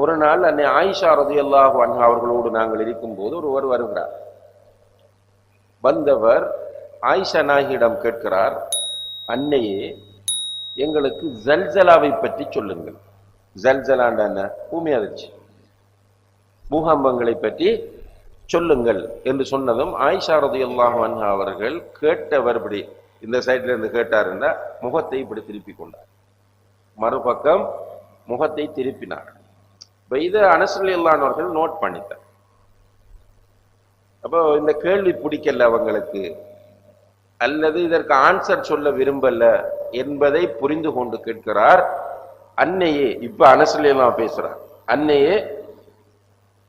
ஒரு நாள் அன்னை ஆயிஷா ரதி அல்லாஹ் அவர்களோடு நாங்கள் இருக்கும்போது ஒருவர் வருகிறார். வந்தவர் ஆயிஷா நாகியிடம் கேட்கிறார் அன்னையே எங்களுக்கு ஜல்ஜலாவை பற்றி சொல்லுங்கள். ஜல்ஜலாண்ட என்ன? பூமி அதிர்ச்சி. பூகம்பங்களை பற்றி சொல்லுங்கள் என்று சொன்னதும் ஆயிஷா ரதி அன்ஹா அவர்கள் கேட்டவர் இப்படி இந்த சைட்ல இருந்து கேட்டார் என்ற முகத்தை இப்படி திருப்பி கொண்டார். மறுபக்கம் முகத்தை திருப்பினார். இப்ப இதை அனசல்லானவர்கள் நோட் பண்ணிட்டார். அப்போ இந்த கேள்வி பிடிக்கல அவங்களுக்கு. அல்லது இதற்கு ஆன்சர் சொல்ல விரும்பல என்பதை புரிந்து கொண்டு கேட்கிறார். அன்னையே இப்ப அனசல்லாம் பேசுறார். அன்னையே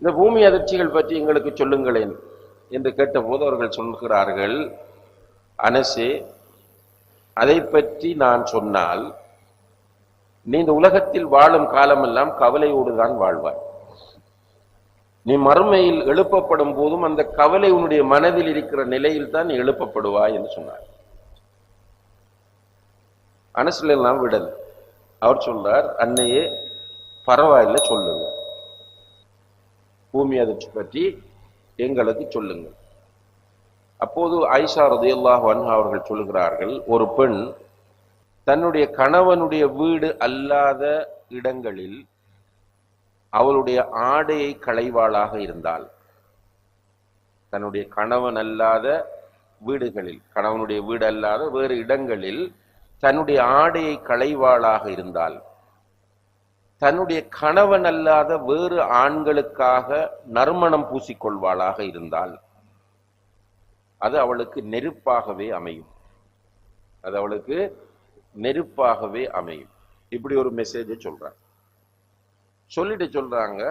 இந்த பூமி அதிர்ச்சிகள் பற்றி எங்களுக்கு சொல்லுங்களேன் என்று கேட்டபோது அவர்கள் சொல்கிறார்கள் அனசே அதை பற்றி நான் சொன்னால் நீ இந்த உலகத்தில் வாழும் காலமெல்லாம் கவலையோடு தான் வாழ்வாய். நீ மறுமையில் எழுப்பப்படும் போதும் அந்த கவலை உன்னுடைய மனதில் இருக்கிற நிலையில் தான் நீ எழுப்பப்படுவாய் என்று சொன்னார். அனசுல எல்லாம் விடல். அவர் சொல்றார் அன்னையே பரவாயில்ல சொல்லுங்க. பூமி அதிர்ச்சி பற்றி எங்களுக்கு சொல்லுங்க. அப்போது ஐஷா ரதியல்லாஹு வன்ஹா அவர்கள் சொல்லுகிறார்கள் ஒரு பெண் தன்னுடைய கணவனுடைய வீடு அல்லாத இடங்களில் அவளுடைய ஆடையை களைவாளாக இருந்தால் தன்னுடைய கணவன் அல்லாத வீடுகளில் கணவனுடைய வீடு அல்லாத வேறு இடங்களில் தன்னுடைய ஆடையை களைவாளாக இருந்தால் தன்னுடைய கணவன் அல்லாத வேறு ஆண்களுக்காக நறுமணம் பூசிக்கொள்வாளாக இருந்தால் அது அவளுக்கு நெருப்பாகவே அமையும். அது அவளுக்கு நெருப்பாகவே அமையும். இப்படி ஒரு மெசேஜை சொல்றாங்க. சொல்லிட்டு சொல்றாங்க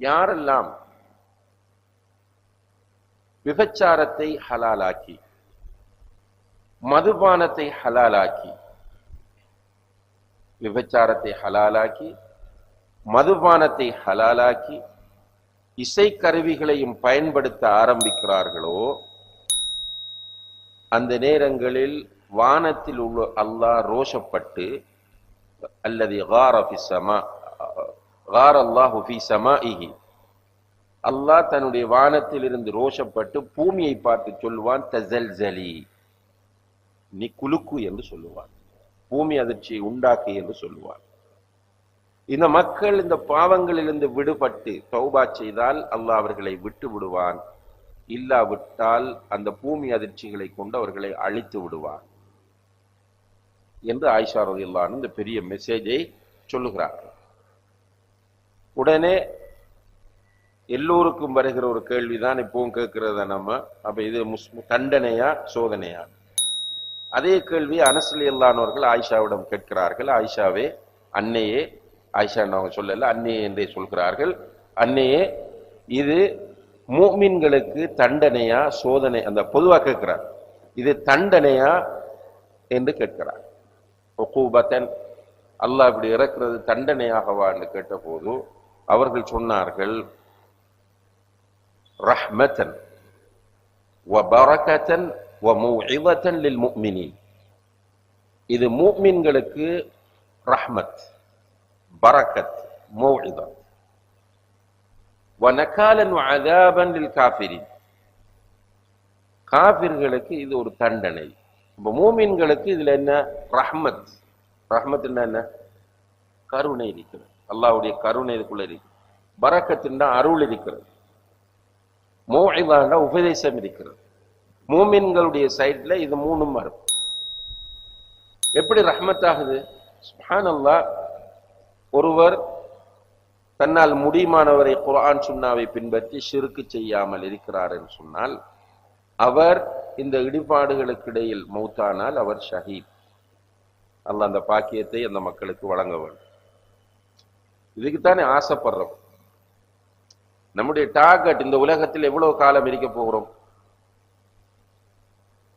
யாரெல்லாம் விபச்சாரத்தை ஹலாலாக்கி மதுபானத்தை ஹலாலாக்கி விபச்சாரத்தை ஹலாலாக்கி மதுபானத்தை ஹலாலாக்கி இசைக்கருவிகளையும் பயன்படுத்த ஆரம்பிக்கிறார்களோ அந்த நேரங்களில் வானத்தில் உள்ள அல்லாஹ் ரோஷப்பட்டு அல்லது காரஃபி சமா கார் அல்லாஹ் தன்னுடைய வானத்தில் இருந்து ரோஷப்பட்டு பூமியை பார்த்து சொல்லுவான் தசல்சலி. நீ குலுக்கு என்று சொல்லுவான். பூமி அதிர்ச்சியை உண்டாக்கு என்று சொல்லுவான். இந்த மக்கள் இந்த பாவங்களிலிருந்து விடுபட்டு தௌபா செய்தால் அல்லாஹ் அவர்களை விட்டு விடுவான். இல்லாவிட்டால் அந்த பூமி அதிர்ச்சிகளை கொண்டு அவர்களை அழித்து விடுவான். என்று ஆயிஷா ரதியல்லான் இந்த பெரிய மெசேஜை சொல்லுகிறார்கள். உடனே எல்லோருக்கும் வருகிற ஒரு கேள்விதான் இப்பவும் கேட்கிறத நம்ம அப்ப இது தண்டனையா சோதனையா? அதே கேள்வி அனசலி அல்லானவர்கள் ஆயிஷாவிடம் கேட்கிறார்கள். ஆயிஷாவே அன்னையே ஆயிஷா அவங்க சொல்லல அன்னையே என்றே சொல்கிறார்கள். அன்னையே இது மூமின்களுக்கு தண்டனையா சோதனை அந்த பொதுவா கேட்கிறார். இது தண்டனையா என்று கேட்கிறார். ஒக்கூபத்தன் அல்லாஹ் இப்படி இறக்கிறது தண்டனையாகவான்னு கேட்டபோது அவர்கள் சொன்னார்கள் ரஹ்மத்தன் வபரகத்தன் வமூஇவத்தன் லில் முக்மினின் இது மூமின்களுக்கு ரஹ்மத் பரக்கத் மௌஇதம் வனகாலன் அதாபன் லில் காஃபிரின். காஃபிர்களுக்கு இது ஒரு தண்டனை. இப்போ மூமின்களுக்கு இதுல என்ன? ரஹ்மத். ரஹ்மத் என்ன? கருணை இருக்கிறது. அல்லாவுடைய கருணை இதுக்குள்ள இருக்கு. பரக்கத்தின் அருள் இருக்கிறது. மோழிவாண்டா உபதேசம் இருக்கிறது. மூமின்களுடைய சைட்ல இது மூணும் வரும் எப்படி ரஹ்மத் ஆகுது? சுப்ஹானல்லாஹ் ஒருவர் தன்னால் முடியுமானவரை குரான் சுன்னாவை பின்பற்றி சிறுக்கு செய்யாமல் இருக்கிறார் என்று சொன்னால் அவர் இந்த இடிபாடுகளுக்கு இடையில் மௌத்தானால் அவர் ஷஹீத். அல்ல அந்த பாக்கியத்தை அந்த மக்களுக்கு வழங்க வேண்டும். இதுக்குத்தானே ஆசைப்படுறோம். நம்முடைய டார்கெட் இந்த உலகத்தில் எவ்வளவு காலம் இருக்க போகிறோம்?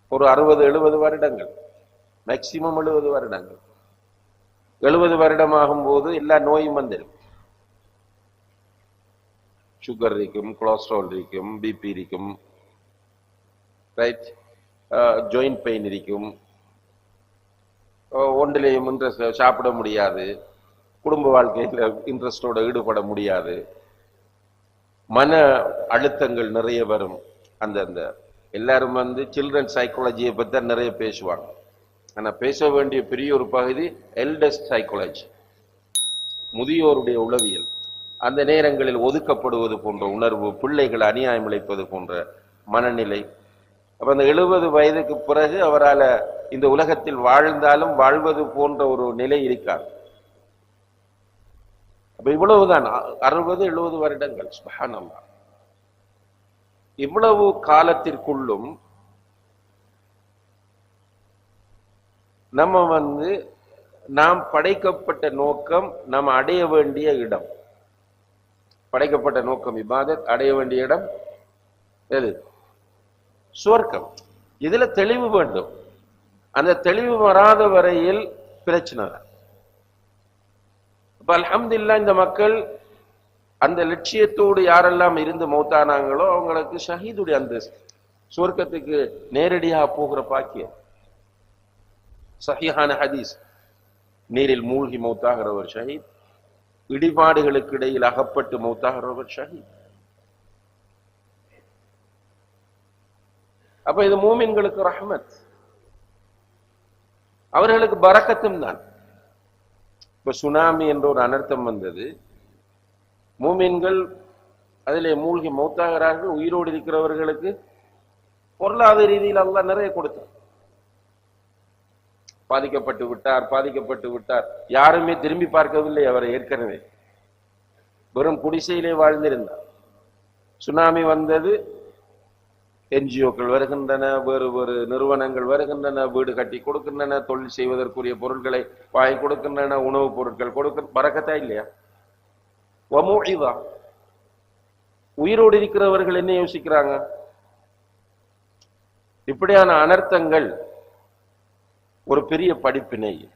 ஒரு அறுபது எழுபது வருடங்கள். மேக்சிமம் எழுபது வருடங்கள். எழுபது வருடம் ஆகும்போது எல்லா நோயும் வந்துடும் சுகர் இருக்கும் கொலஸ்ட்ரால் இருக்கும் பிபி இருக்கும். ரைட் ஜாயிண்ட் பெயின் இருக்கும். Uh, ஒன்றிலேயும் இன்ட்ரெஸ்ட் சாப்பிட முடியாது. குடும்ப வாழ்க்கையில இன்ட்ரெஸ்டோட ஈடுபட முடியாது. மன அழுத்தங்கள் நிறைய வரும். அந்த அந்த எல்லாரும் வந்து சில்ட்ரன் சைக்காலஜியை பத்தி தான் நிறைய பேசுவாங்க. ஆனா பேச வேண்டிய பெரிய ஒரு பகுதி எல்டஸ்ட் சைக்காலஜி முதியோருடைய உளவியல். அந்த நேரங்களில் ஒதுக்கப்படுவது போன்ற உணர்வு பிள்ளைகள் அநியாயம் இழைப்பது போன்ற மனநிலை அப்போ அந்த எழுபது வயதுக்கு பிறகு அவரால இந்த உலகத்தில் வாழ்ந்தாலும் வாழ்வது போன்ற ஒரு நிலை இருக்காது அப்போ இவ்வளவுதான். அறுபது எழுபது வருடங்கள். சுபஹானல்லாஹ் இவ்வளவு காலத்திற்குள்ளும் நம்ம வந்து நாம் படைக்கப்பட்ட நோக்கம் நாம் அடைய வேண்டிய இடம். படைக்கப்பட்ட நோக்கம் இபாதத் அடைய வேண்டிய இடம் எது? சுவர்க்கம். இதுல தெளிவு வேண்டும். அந்த தெளிவு வராத வரையில் பிரச்சனை தான் இப்ப இந்த மக்கள் அந்த லட்சியத்தோடு யாரெல்லாம் இருந்து மௌத்தானாங்களோ அவங்களுக்கு ஷஹீதுடைய அந்த சுவர்க்கத்துக்கு நேரடியாக போகிற பாக்கியம். சஹீஹான ஹதீஸ். நீரில் மூழ்கி மௌத்தாகிறவர் ஷஹீத். இடிபாடுகளுக்கு இடையில் அகப்பட்டு மௌத்தாகிறவர் ஷஹீத். அப்ப இது மூமின்களுக்கு ரஹமத். அவர்களுக்கு பறக்கத்தும் தான். இப்ப சுனாமி என்ற ஒரு அனர்த்தம் வந்தது. மூமின்கள் அதிலே மூழ்கி மௌத்தாகிறார்கள். உயிரோடு இருக்கிறவர்களுக்கு பொருளாதார ரீதியில் அல்ல நிறைய கொடுத்தார் பாதிக்கப்பட்டு விட்டார் பாதிக்கப்பட்டு விட்டார். யாருமே திரும்பி பார்க்கவில்லை அவரை ஏற்கனவே. வெறும் குடிசையிலே வாழ்ந்திருந்தார். சுனாமி வந்தது என்ஜிஓக்கள் வருகின்றன வேறு வேறு நிறுவனங்கள் வருகின்றன வீடு கட்டி கொடுக்கின்றன தொழில் செய்வதற்குரிய பொருட்களை வாங்கி கொடுக்கின்றன உணவுப் பொருட்கள் கொடுக்க பறக்கத்தா இல்லையா? வமூஇதா. உயிரோடு இருக்கிறவர்கள் என்ன யோசிக்கிறாங்க? இப்படியான அனர்த்தங்கள் ஒரு பெரிய படிப்பினை.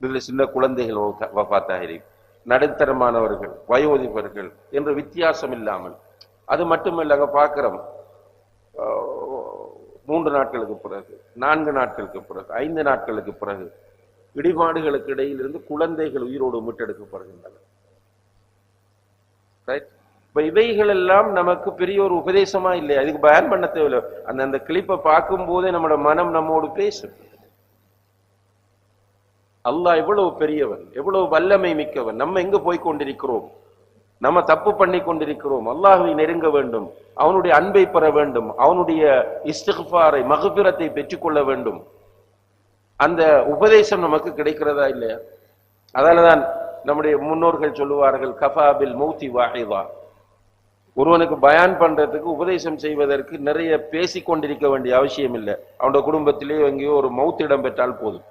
இதில் சின்ன குழந்தைகள் வஃபாத்தாகிறி நடுத்தரமானவர்கள் வயோதிபர்கள் என்ற வித்தியாசம் இல்லாமல் அது மட்டுமல்ல அங்க பார்க்குறோம். மூன்று நாட்களுக்கு பிறகு நான்கு நாட்களுக்கு பிறகு ஐந்து நாட்களுக்கு பிறகு இடிபாடுகளுக்கு இடையிலிருந்து குழந்தைகள் உயிரோடு மீட்டெடுக்கப்படுகின்றன. ரைட் இப்ப இவைகள் எல்லாம் நமக்கு பெரிய ஒரு உபதேசமா இல்லையா? இதுக்கு பயன் பண்ண தேவையில்லை. அந்த அந்த கிளிப்பை பார்க்கும் போதே நம்மளோட மனம் நம்மோடு பேசும். அல்லாஹ் எவ்வளவு பெரியவன் எவ்வளவு வல்லமை மிக்கவன். நம்ம எங்க போய் கொண்டிருக்கிறோம்? நம்ம தப்பு பண்ணி கொண்டிருக்கிறோம். அல்லாஹுவை நெருங்க வேண்டும். அவனுடைய அன்பை பெற வேண்டும். அவனுடைய இஸ்திஃபாரை மகபிரத்தை பெற்றுக்கொள்ள வேண்டும். அந்த உபதேசம் நமக்கு கிடைக்கிறதா இல்லையா? அதனாலதான் நம்முடைய முன்னோர்கள் சொல்லுவார்கள் கஃபாபில் மௌத்தி வாஹிதா. ஒருவனுக்கு பயான் பண்றதுக்கு உபதேசம் செய்வதற்கு நிறைய பேசி கொண்டிருக்க வேண்டிய அவசியம் இல்லை. அவனோட குடும்பத்திலேயோ எங்கேயோ ஒரு மௌத் இடம் பெற்றால் போதும்.